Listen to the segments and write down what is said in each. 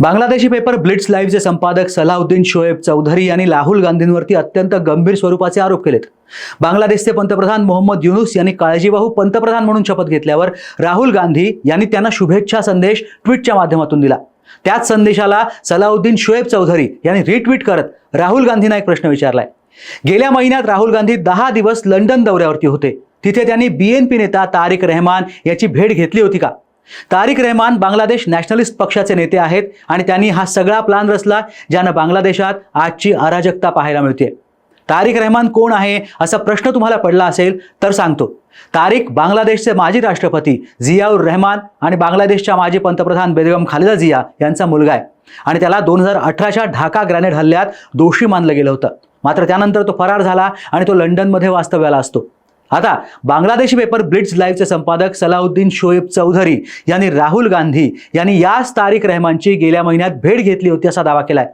Bangladeshi paper Blitz लाईव्हचे संपादक सलाउद्दीन शोएब चौधरी यांनी राहुल गांधींवरती अत्यंत गंभीर स्वरूपाचे आरोप केलेत. बांगलादेशचे पंतप्रधान मोहम्मद युनुस यांनी काळजीवाहू पंतप्रधान म्हणून शपथ घेतल्यावर राहुल गांधी यांनी त्यांना शुभेच्छा संदेश ट्विटच्या माध्यमातून दिला. त्याच संदेशाला सलाउद्दीन शोएब चौधरी यांनी रिट्विट करत राहुल गांधींना एक प्रश्न विचारलाय. गेल्या महिन्यात राहुल गांधी दहा दिवस लंडन दौऱ्यावरती होते. तिथे त्यांनी बीएनपी नेता तारिक रहमान याची भेट घेतली होती का? तारिक रहमान बांगलादेश नॅशनलिस्ट पक्षाचे नेते आहेत आणि त्यांनी हा सगळा प्लान रचला ज्यानं बांगलादेशात आजची अराजकता पाहायला मिळते. तारिक रहमान कोण आहे असा प्रश्न तुम्हाला पडला असेल तर सांगतो. तारिक बांगलादेशचे माजी राष्ट्रपती झियाउर रहमान आणि बांगलादेशच्या माजी पंतप्रधान बेगम खालिदा जिया यांचा मुलगा आहे. आणि त्याला दोन हजार अठराच्या ढाका ग्रॅनेड हल्ल्यात दोषी मानलं गेलं होतं. मात्र त्यानंतर तो फरार झाला आणि तो लंडनमध्ये वास्तव्याला असतो. आता बांगलादेशी पेपर ब्लिट्स लाईव्हचे संपादक सलाउद्दीन शोएब चौधरी यांनी राहुल गांधी यांनी याच तारिक रहमानची गेल्या महिन्यात भेट घेतली होती असा दावा केलाय.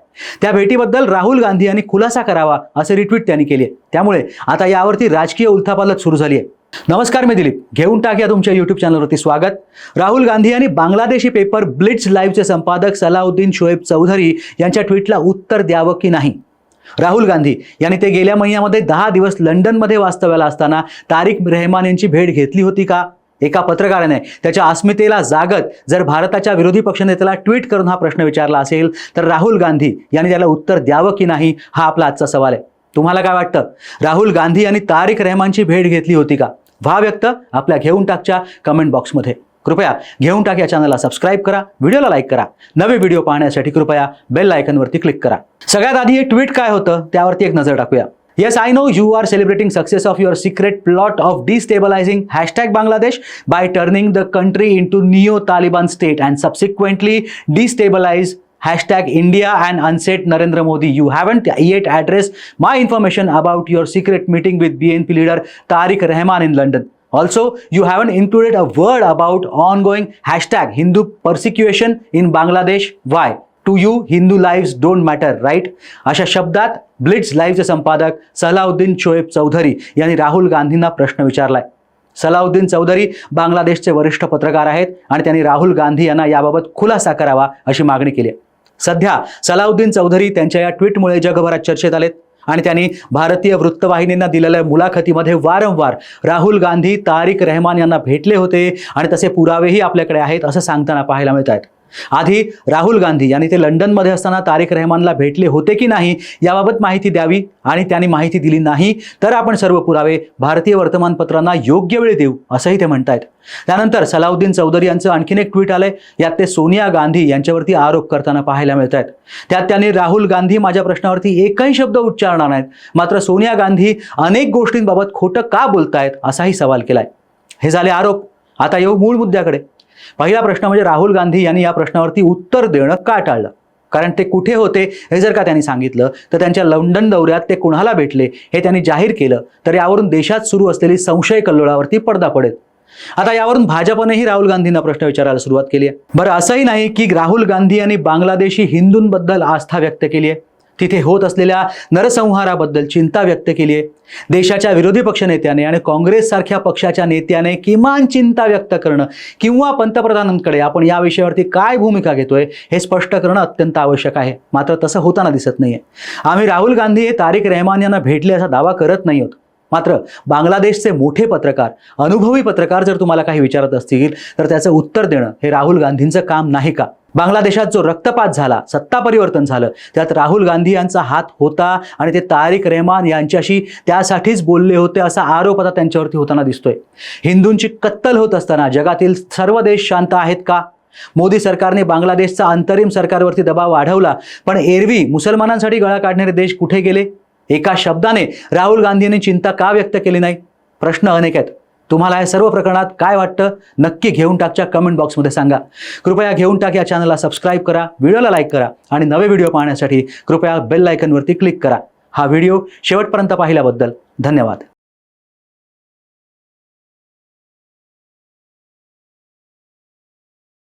त्या भेटीबद्दल राहुल गांधी यांनी खुलासा करावा असे रिट्विट त्यांनी केली आहे. त्यामुळे आता यावरती राजकीय उलथापालत सुरू झाली आहे. नमस्कार मी दिलीप. घेऊन टाकूया तुमच्या युट्यूब चॅनलवरती स्वागत. राहुल गांधी यांनी बांगलादेशी पेपर ब्लिट्स लाईव्हचे संपादक सलाउद्दीन शोएब चौधरी यांच्या ट्विटला उत्तर द्यावं की नाही? राहुल गांधी यांनी ते गेल्या महिन्यामध्ये दहा दिवस लंडनमध्ये वास्तव्याला असताना तारिक रेहमान यांची भेट घेतली होती का? एका पत्रकाराने त्याच्या अस्मितेला जागत जर भारताच्या विरोधी पक्षनेत्याला ट्विट करून हा प्रश्न विचारला असेल तर राहुल गांधी यांनी त्याला उत्तर द्यावं की नाही हा आपला आजचा सवाल आहे. तुम्हाला काय वाटतं? राहुल गांधी यांनी तारिक रेहमानची भेट घेतली होती का? व्हा व्यक्त आपल्या घेऊन टाकच्या कमेंट बॉक्समध्ये कृपया घेऊन टाक या चॅनलला सबस्क्राईब करा व्हिडिओला लाईक करा. नवे व्हिडिओ पाहण्यासाठी कृपया बेल आयकनवरती क्लिक करा. सगळ्यात आधी हे ट्विट काय होतं त्यावरती एक नजर टाकूया. Yes I know you are celebrating success of your secret plot of destabilising hashtag Bangladesh by turning the country into neo Taliban state and subsequently destabilise and unseat Narendra Modi you Modi. Yet address my information about your secret meeting with B N P leader Tarique Rahman in London Also, you haven't included a word about ongoing hashtag Hindu persecution in Bangladesh. Why? To you Hindu lives don't matter right अशा शब्दात Blitz लाईव्हचे संपादक सलाउद्दीन शोएब चौधरी यांनी राहुल गांधींना प्रश्न विचारलाय सलाउद्दीन चौधरी बांगलादेशचे वरिष्ठ पत्रकार आहेत आणि त्यांनी राहुल गांधी यांना याबाबत खुलासा करावा अशी मागणी केली सध्या सलाउद्दीन चौधरी त्यांच्या या ट्विटमुळे जगभरात चर्चेत आलेत आणि त्यांनी भारतीय वृत्तवाहिनींना दिलेल्या मुलाखतीमध्ये वारंवार राहुल गांधी तारिक रहमान यांना भेटले होते आणि तसे पुरावेही आपल्याकडे आहेत असं सांगताना पाहायला मिळत आहेत आधी राहुल गांधी यांनी ते लंडनमध्ये असताना तारिक रहमानला भेटले होते की नाही याबाबत माहिती द्यावी आणि त्यांनी माहिती दिली नाही तर आपण सर्व पुरावे भारतीय वर्तमानपत्रांना योग्य वेळ देऊ असंही ते म्हणतायत. त्यानंतर सलाउद्दीन चौधरी यांचं आणखीन एक ट्विट आलंय. यात ते सोनिया गांधी यांच्यावरती आरोप करताना पाहायला मिळत आहेत त्यात त्यांनी राहुल गांधी माझ्या प्रश्नावरती एकही शब्द उच्चारणार नाहीत. मात्र सोनिया गांधी अनेक गोष्टींबाबत खोटं का बोलतायत असाही सवाल केलाय. हे झाले आरोप. आता येऊ मूळ मुद्द्याकडे. पहिला प्रश्न म्हणजे राहुल गांधी यांनी या प्रश्नावरती उत्तर देणं का टाळलं? कारण ते कुठे होते हे जर का त्यांनी सांगितलं तर त्यांच्या लंडन दौऱ्यात ते कुणाला भेटले हे त्यांनी जाहीर केलं तर यावरून देशात सुरू असलेली संशय कल्लोळावरती पडदा पडेल. आता यावरून भाजपनेही राहुल गांधींना प्रश्न विचारायला सुरुवात केली आहे. बरं असंही नाही की राहुल गांधी यांनी बांगलादेशी हिंदूंबद्दल आस्था व्यक्त केली आहे? तिथे होत असलेल्या नरसंहाराबद्दल चिंता व्यक्त केली आहे देशाच्या विरोधी पक्षनेत्याने आणि काँग्रेससारख्या पक्षाच्या नेत्याने किमान चिंता व्यक्त करणं किंवा पंतप्रधानांकडे आपण या विषयावरती काय भूमिका घेतोय हे स्पष्ट करणं अत्यंत आवश्यक आहे. मात्र तसं होताना दिसत नाहीये. आम्ही राहुल गांधी हे तारिक रेहमान यांना भेटले असा दावा करत नाही आहोत. मात्र बांगलादेशचे मोठे पत्रकार अनुभवी पत्रकार जर तुम्हाला काही विचारत असतील तर त्याचं उत्तर देणं हे राहुल गांधींचं काम नाही का? बांगलादेशात जो रक्तपात झाला सत्ता परिवर्तन झालं त्यात राहुल गांधी यांचा हात होता आणि ते तारिक रेहमान यांच्याशी त्यासाठीच बोलले होते असा आरोप आता त्यांच्यावरती होताना दिसतोय. हिंदूंची कत्तल होत असताना जगातील सर्व देश शांत आहेत का? मोदी सरकारने बांगलादेशचा अंतरिम सरकारवरती दबाव वाढवला पण एरवी मुसलमानांसाठी गळा काढणारे देश कुठे गेले? एका शब्दाने राहुल गांधींनी चिंता का व्यक्त केली नाही? प्रश्न अनेक आहेत. तुम्हाला या सर्व प्रकरणात काय वाटतं नक्की घेऊन टाकच्या कमेंट बॉक्समध्ये सांगा. कृपया घेऊन टाक या चॅनलला सबस्क्राईब करा व्हिडिओला लाईक करा आणि नवे व्हिडिओ पाहण्यासाठी कृपया बेल आयकनवरती क्लिक करा. हा व्हिडिओ शेवटपर्यंत पाहिल्याबद्दल धन्यवाद.